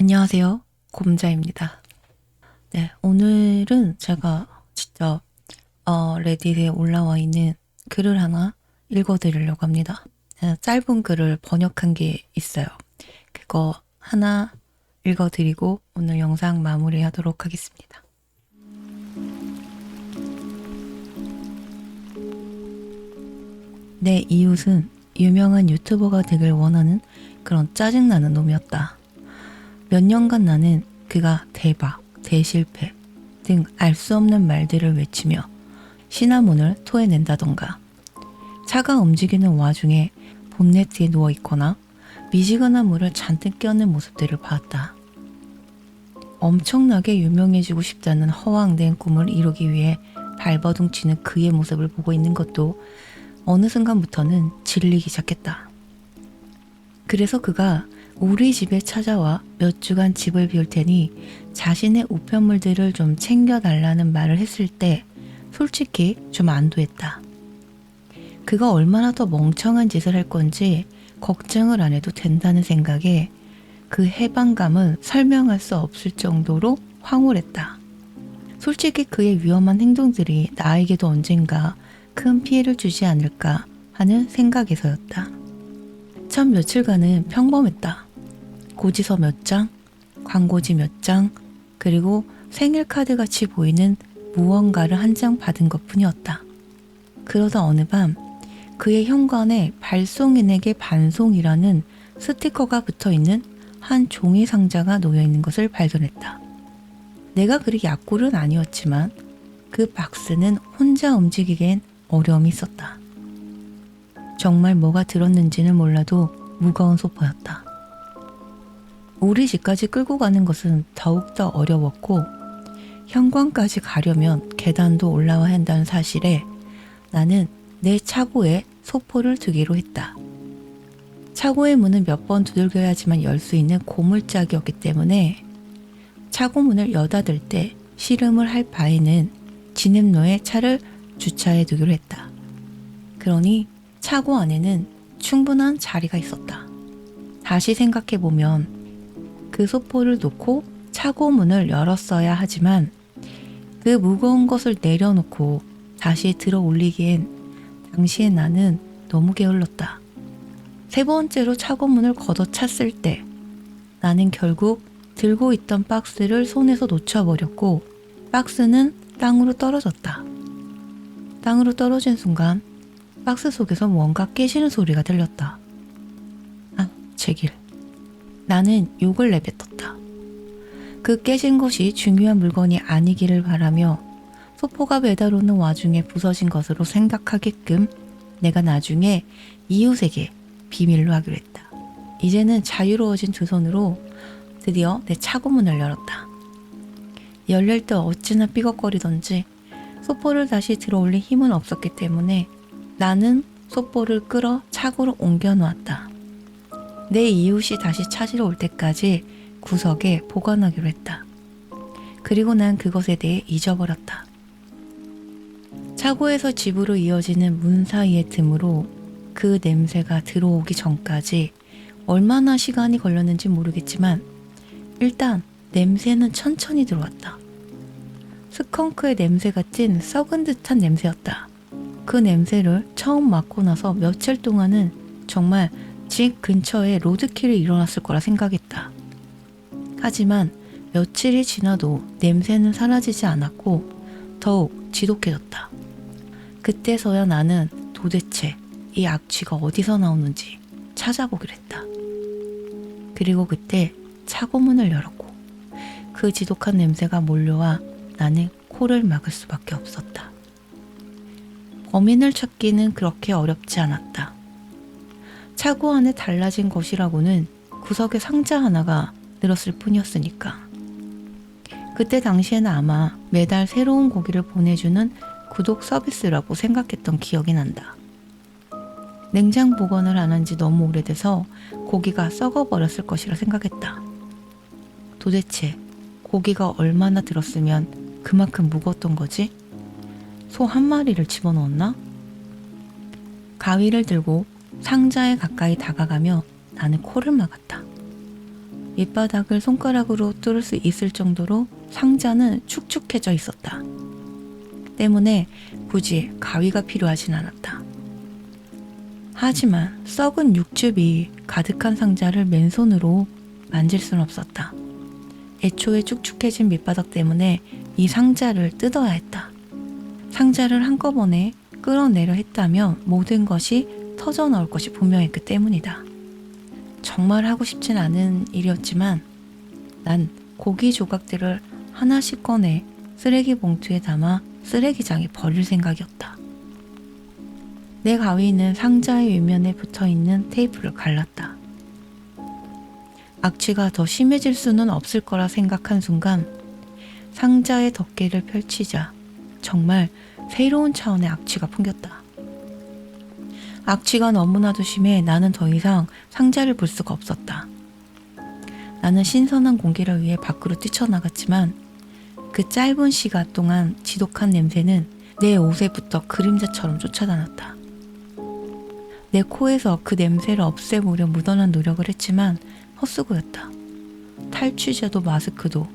안녕하세요. 곰자입니다. 네, 오늘은 제가 진짜 어, 레딧에 올라와 있는 글을 하나 읽어드리려고 합니다. 네, 짧은 글을 번역한 게 있어요. 그거 하나 읽어드리고 오늘 영상 마무리하도록 하겠습니다. 내 이웃은 유명한 유튜버가 되길 원하는 그런 짜증나는 놈이었다. 몇 년간 나는 그가 대박, 대실패 등 알 수 없는 말들을 외치며 시나몬을 토해낸다던가 차가 움직이는 와중에 본네트에 누워 있거나 미지근한 물을 잔뜩 껴는 모습들을 봤다. 엄청나게 유명해지고 싶다는 허황된 꿈을 이루기 위해 발버둥치는 그의 모습을 보고 있는 것도 어느 순간부터는 질리기 시작했다. 그래서 그가 우리 집에 찾아와 몇 주간 집을 비울 테니 자신의 우편물들을 좀 챙겨달라는 말을 했을 때 솔직히 좀 안도했다. 그가 얼마나 더 멍청한 짓을 할 건지 걱정을 안 해도 된다는 생각에 그 해방감은 설명할 수 없을 정도로 황홀했다. 솔직히 그의 위험한 행동들이 나에게도 언젠가 큰 피해를 주지 않을까 하는 생각에서였다. 참 며칠간은 평범했다. 고지서 몇 장, 광고지 몇 장, 그리고 생일 카드 같이 보이는 무언가를 한 장 받은 것 뿐이었다. 그러다 어느 밤 그의 현관에 발송인에게 반송이라는 스티커가 붙어 있는 한 종이 상자가 놓여 있는 것을 발견했다. 내가 그리 약골은 아니었지만 그 박스는 혼자 움직이기엔 어려움이 있었다. 정말 뭐가 들었는지는 몰라도 무거운 소포였다. 우리 집까지 끌고 가는 것은 더욱더 어려웠고 현관까지 가려면 계단도 올라와야 한다는 사실에 나는 내 차고에 소포를 두기로 했다. 차고의 문은 몇 번 두들겨야지만 열 수 있는 고물짝이었기 때문에 차고 문을 여닫을 때 씨름을 할 바에는 진입로에 차를 주차해 두기로 했다. 그러니 차고 안에는 충분한 자리가 있었다. 다시 생각해 보면 그 소포를 놓고 차고 문을 열었어야 하지만 그 무거운 것을 내려놓고 다시 들어 올리기엔 당시에 나는 너무 게을렀다. 세 번째로 차고 문을 걷어찼을 때 나는 결국 들고 있던 박스를 손에서 놓쳐버렸고 박스는 땅으로 떨어졌다. 땅으로 떨어진 순간 박스 속에서 뭔가 깨지는 소리가 들렸다. 나는 욕을 내뱉었다. 그 깨진 것이 중요한 물건이 아니기를 바라며 소포가 매달오는 와중에 부서진 것으로 생각하게끔 내가 나중에 이웃에게 비밀로 하기로 했다. 이제는 자유로워진 두 손으로 드디어 내 차고문을 열었다. 열릴 때 어찌나 삐걱거리던지 소포를 다시 들어 올릴 힘은 없었기 때문에 나는 소포를 끌어 차고로 옮겨 놓았다. 내 이웃이 다시 찾으러 올 때까지 구석에 보관하기로 했다. 그리고 난 그것에 대해 잊어버렸다. 차고에서 집으로 이어지는 문 사이의 틈으로 그 냄새가 들어오기 전까지 얼마나 시간이 걸렸는지 모르겠지만 일단 냄새는 천천히 들어왔다. 스컹크의 냄새 같은 썩은 듯한 냄새였다. 그 냄새를 처음 맡고 나서 며칠 동안은 정말 집 근처에 로드킬이 일어났을 거라 생각했다. 하지만 며칠이 지나도 냄새는 사라지지 않았고 더욱 지독해졌다. 그때서야 나는 도대체 이 악취가 어디서 나오는지 찾아보기로 했다. 그리고 그때 차고 문을 열었고 그 지독한 냄새가 몰려와 나는 코를 막을 수밖에 없었다. 범인을 찾기는 그렇게 어렵지 않았다. 차고 안에 달라진 것이라고는 구석에 상자 하나가 늘었을 뿐이었으니까. 그때 당시에는 아마 매달 새로운 고기를 보내주는 구독 서비스라고 생각했던 기억이 난다. 냉장 보관을 안 한 지 너무 오래돼서 고기가 썩어버렸을 것이라 생각했다. 도대체 고기가 얼마나 들었으면 그만큼 무거웠던 거지? 소 한 마리를 집어넣었나? 가위를 들고 상자에 가까이 다가가며 나는 코를 막았다. 밑바닥을 손가락으로 뚫을 수 있을 정도로 상자는 축축해져 있었다. 때문에 굳이 가위가 필요하진 않았다. 하지만 썩은 육즙이 가득한 상자를 맨손으로 만질 순 없었다. 애초에 축축해진 밑바닥 때문에 이 상자를 뜯어야 했다. 상자를 한꺼번에 끌어내려 했다면 모든 것이 터져 나올 것이 분명했기 때문이다. 정말 하고 싶진 않은 일이었지만 난 고기 조각들을 하나씩 꺼내 쓰레기 봉투에 담아 쓰레기장에 버릴 생각이었다. 내 가위는 상자의 윗면에 붙어 있는 테이프를 갈랐다. 악취가 더 심해질 수는 없을 거라 생각한 순간 상자의 덮개를 펼치자 정말 새로운 차원의 악취가 풍겼다. 악취가 너무나도 심해 나는 더 이상 상자를 볼 수가 없었다. 나는 신선한 공기를 위해 밖으로 뛰쳐나갔지만 그 짧은 시간 동안 지독한 냄새는 내 옷에 붙어 그림자처럼 쫓아다녔다. 내 코에서 그 냄새를 없애보려 묻어난 노력을 했지만 헛수고였다. 탈취제도 마스크도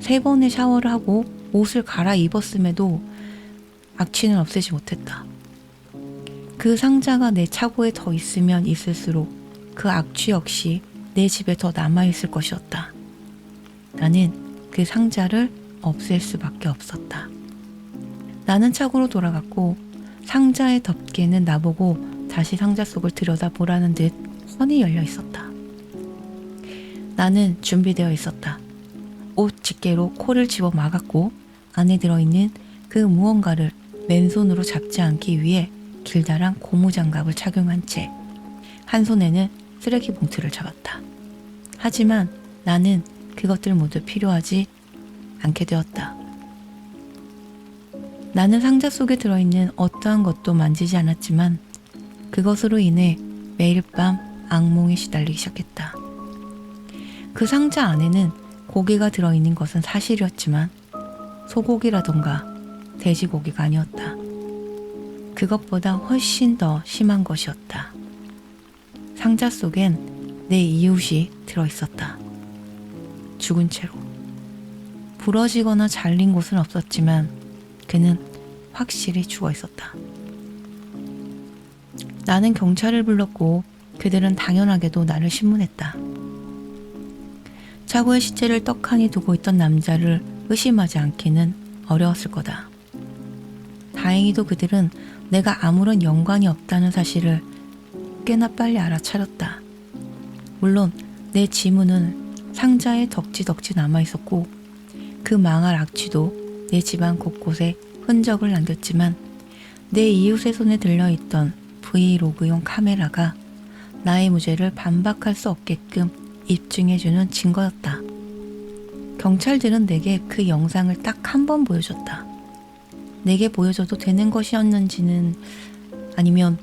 세 번의 샤워를 하고 옷을 갈아입었음에도 악취는 없애지 못했다. 그 상자가 내 차고에 더 있으면 있을수록 그 악취 역시 내 집에 더 남아있을 것이었다. 나는 그 상자를 없앨 수밖에 없었다. 나는 차고로 돌아갔고 상자의 덮개는 나보고 다시 상자 속을 들여다보라는 듯 훤히 열려 있었다. 나는 준비되어 있었다. 옷 집게로 코를 집어 막았고 안에 들어있는 그 무언가를 맨손으로 잡지 않기 위해 길다란 고무장갑을 착용한 채 한 손에는 쓰레기 봉투를 잡았다. 하지만 나는 그것들 모두 필요하지 않게 되었다. 나는 상자 속에 들어있는 어떠한 것도 만지지 않았지만 그것으로 인해 매일 밤 악몽에 시달리기 시작했다. 그 상자 안에는 고기가 들어있는 것은 사실이었지만 소고기라던가 돼지고기가 아니었다. 그것보다 훨씬 더 심한 것이었다. 상자 속엔 내 이웃이 들어있었다. 죽은 채로. 부러지거나 잘린 곳은 없었지만 그는 확실히 죽어 있었다. 나는 경찰을 불렀고 그들은 당연하게도 나를 신문했다. 차고에 시체를 떡하니 두고 있던 남자를 의심하지 않기는 어려웠을 거다. 다행히도 그들은 내가 아무런 연관이 없다는 사실을 꽤나 빨리 알아차렸다. 물론 내 지문은 상자에 덕지덕지 남아 있었고 그 망할 악취도 내 집안 곳곳에 흔적을 남겼지만 내 이웃의 손에 들려있던 브이로그용 카메라가 나의 무죄를 반박할 수 없게끔 입증해주는 증거였다. 경찰들은 내게 그 영상을 딱 한 번 보여줬다. 내게 보여줘도 되는 것이었는지는 아니면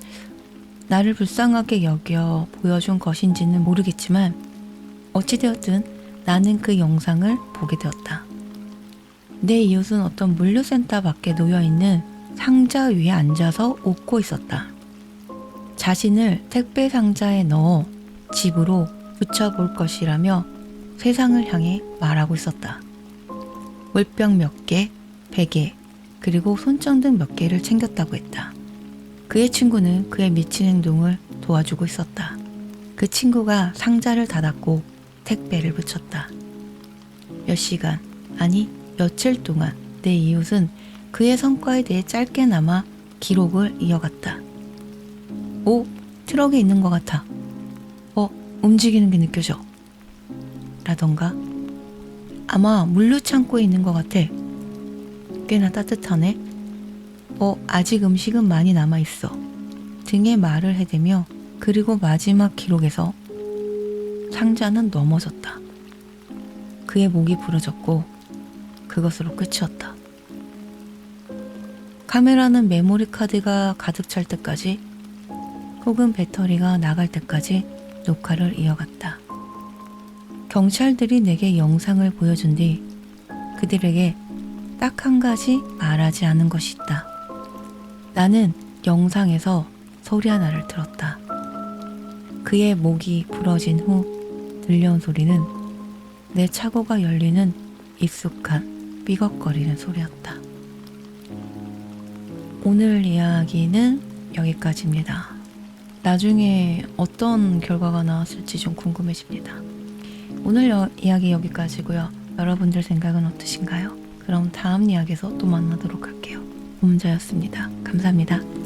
나를 불쌍하게 여겨 보여준 것인지는 모르겠지만 어찌되었든 나는 그 영상을 보게 되었다. 내 이웃은 어떤 물류센터 밖에 놓여있는 상자 위에 앉아서 웃고 있었다. 자신을 택배 상자에 넣어 집으로 붙여볼 것이라며 세상을 향해 말하고 있었다. 물병 몇 개, 베개, 그리고 손전 등 몇 개를 챙겼다고 했다. 그의 친구는 그의 미친 행동을 도와주고 있었다. 그 친구가 상자를 닫았고 택배를 붙였다. 몇 시간, 아니 며칠 동안 내 이웃은 그의 성과에 대해 짧게나마 기록을 이어갔다. 오, 트럭에 있는 것 같아. 어, 움직이는 게 느껴져. 라던가, 아마 물류 창고에 있는 것 같아. 꽤나 따뜻하네. 어, 아직 음식은 많이 남아있어. 등의 말을 해대며 그리고 마지막 기록에서 상자는 넘어졌다. 그의 목이 부러졌고 그것으로 끝이었다. 카메라는 메모리 카드가 가득 찰 때까지 혹은 배터리가 나갈 때까지 녹화를 이어갔다. 경찰들이 내게 영상을 보여준 뒤 그들에게 딱 한 가지 말하지 않은 것이 있다. 나는 영상에서 소리 하나를 들었다. 그의 목이 부러진 후 들려온 소리는 내 차고가 열리는 익숙한 삐걱거리는 소리였다. 오늘 이야기는 여기까지입니다. 나중에 어떤 결과가 나왔을지 좀 궁금해집니다. 오늘 여- 이야기 여기까지고요. 여러분들 생각은 어떠신가요? 그럼 다음 이야기에서 또 만나도록 할게요. 옴자였습니다. 감사합니다.